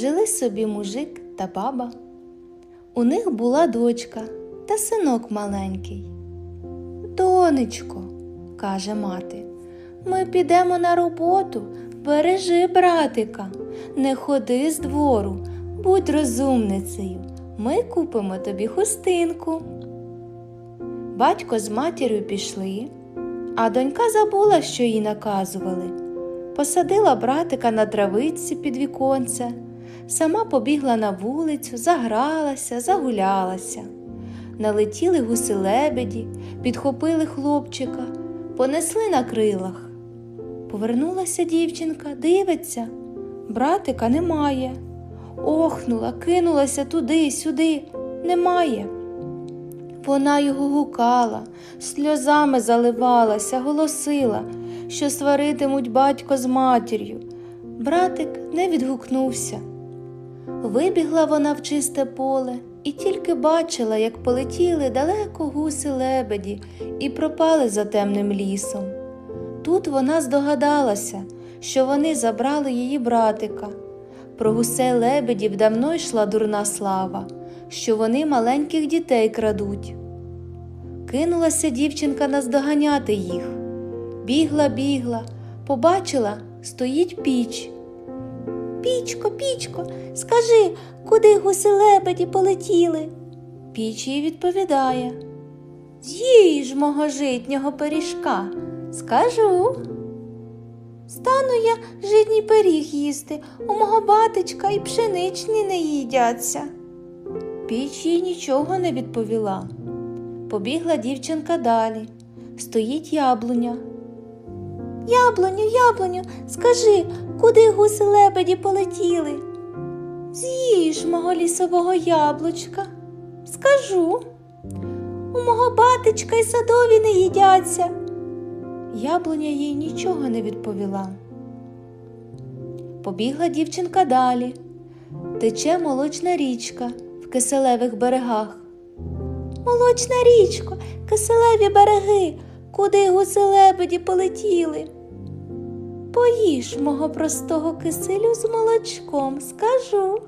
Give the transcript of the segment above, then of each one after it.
Жили собі мужик та баба. У них була дочка та синок маленький. Донечко, каже мати, ми підемо на роботу, бережи братика, не ходи з двору, будь розумницею, ми купимо тобі хустинку. Батько з матір'ю пішли, а донька забула, що їй наказували. Посадила братика на травиці під віконце, сама побігла на вулицю, загралася, загулялася. Налетіли гуси лебеді, підхопили хлопчика, понесли на крилах. Повернулася дівчинка, дивиться, братика немає. Охнула, кинулася туди, сюди, немає. Вона його гукала, сльозами заливалася, голосила, що сваритимуть батько з матір'ю. Братик не відгукнувся. Вибігла вона в чисте поле і тільки бачила, як полетіли далеко гуси лебеді і пропали за темним лісом. Тут вона здогадалася, що вони забрали її братика. Про гусей лебедів давно йшла дурна слава, що вони маленьких дітей крадуть. Кинулася дівчинка наздоганяти їх. Бігла, бігла, побачила, стоїть піч. Пічко, пічко, скажи, куди гуси лебеді полетіли? Піч їй відповідає. З'їж мого житнього пиріжка, скажу. Стану я житній пиріг їсти, у мого батечка і пшеничні не їдяться. Піч їй нічого не відповіла. Побігла дівчинка далі. Стоїть яблуня. Яблуню, яблуню, скажи, куди гуси лебеді полетіли? З'їж мого лісового яблучка. Скажу. У мого батечка й садові не їдяться. Яблуня їй нічого не відповіла. Побігла дівчинка далі. Тече молочна річка в киселевих берегах. Молочна річко, киселеві береги, куди гуси лебеді полетіли. Поїж мого простого киселю з молочком, скажу.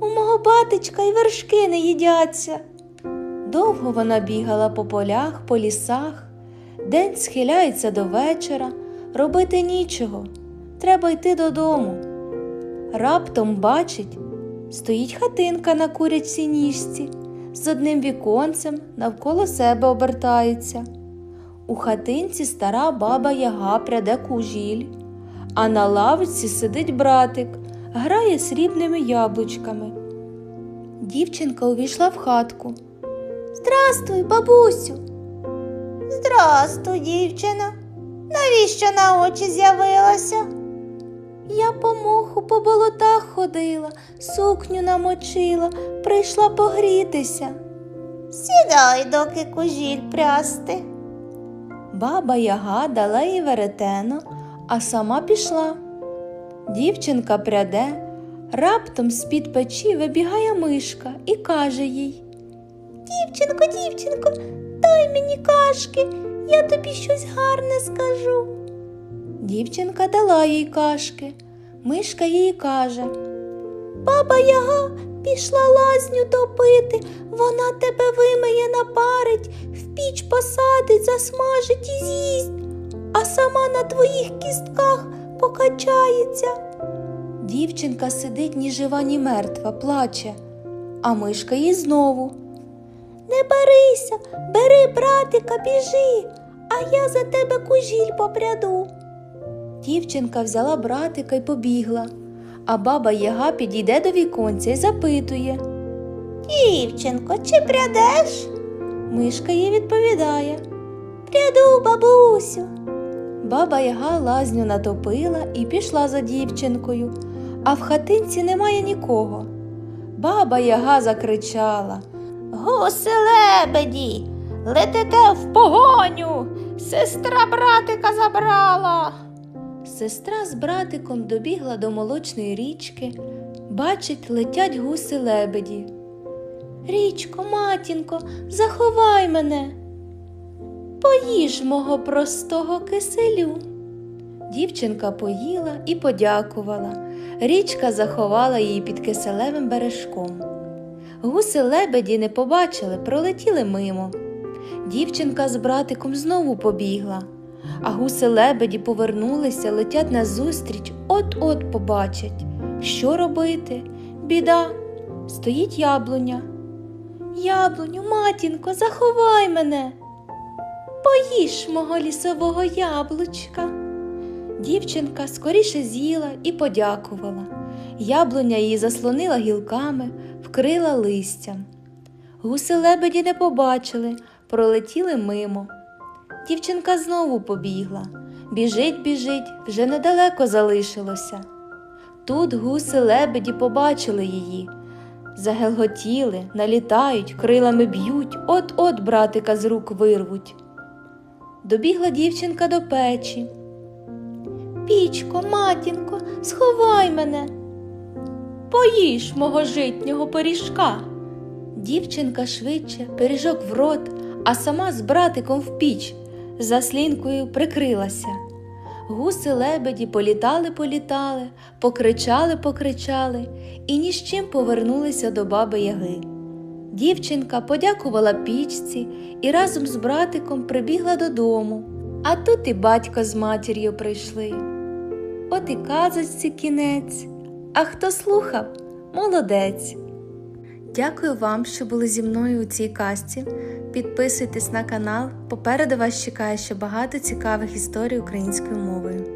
У мого батечка й вершки не їдяться. Довго вона бігала по полях, по лісах. День схиляється до вечора, робити нічого. Треба йти додому. Раптом бачить, стоїть хатинка на курячій ніжці, з одним віконцем навколо себе обертається. У хатинці стара баба яга пряде кужіль, а на лавці сидить братик, грає срібними яблучками. Дівчинка увійшла в хатку. Здрастуй, бабусю. Здрастуй, дівчино. Навіщо на очі з'явилася? Я по моху по болотах ходила, сукню намочила, прийшла погрітися. Сідай, доки кужіль прясти. Баба Яга дала їй веретено, а сама пішла. Дівчинка пряде, раптом з-під печі вибігає мишка і каже їй Дівчинко, дівчинко, дай мені кашки, я тобі щось гарне скажу. Дівчинка дала їй кашки. Мишка їй каже Баба Яга пішла лазню топити, вона тебе вимиє, напарить, в піч посадить, засмажить і з'їсть, а сама на твоїх кістках покачається. Дівчинка сидить ні жива, ні мертва, плаче, а мишка їй знову. Не барися, бери братика, біжи, а я за тебе кужіль попряду. Дівчинка взяла братика й побігла, а баба Яга підійде до віконця й запитує. Дівчинко, чи прядеш? Мишка їй відповідає. Пряду, бабусю. Баба Яга лазню натопила і пішла за дівчинкою, а в хатинці немає нікого. Баба Яга закричала. Гуси лебеді, летите в погоню, сестра братика забрала. Сестра з братиком добігла до молочної річки, бачить, летять гуси лебеді. Річко, матінко, заховай мене. Поїж мого простого киселю. Дівчинка поїла і подякувала. Річка заховала її під киселевим бережком. Гуси лебеді не побачили, пролетіли мимо. Дівчинка з братиком знову побігла, а гуси лебеді повернулися, летять назустріч, от-от побачать. Що робити? Біда. Стоїть яблуня. Яблуню, матінко, заховай мене. Поїж мого лісового яблучка. Дівчинка скоріше з'їла і подякувала. Яблуня її заслонила гілками, вкрила листям. Гуси лебеді не побачили, пролетіли мимо. Дівчинка знову побігла. Біжить, біжить, вже недалеко залишилося. Тут гуси лебеді побачили її. Загелготіли, налітають, крилами б'ють, от-от братика з рук вирвуть. Добігла дівчинка до печі. Пічко, матінко, сховай мене. Поїж мого житнього пиріжка. Дівчинка швидше пиріжок в рот, а сама з братиком в піч, за слінкою прикрилася. Гуси лебеді політали, політали, покричали, покричали і ні з чим повернулися до баби Яги. Дівчинка подякувала пічці і разом з братиком прибігла додому. А тут і батько з матір'ю прийшли. От і казочці кінець. А хто слухав, молодець. Дякую вам, що були зі мною у цій касті. Підписуйтесь на канал. Попереду вас чекає ще багато цікавих історій українською мовою.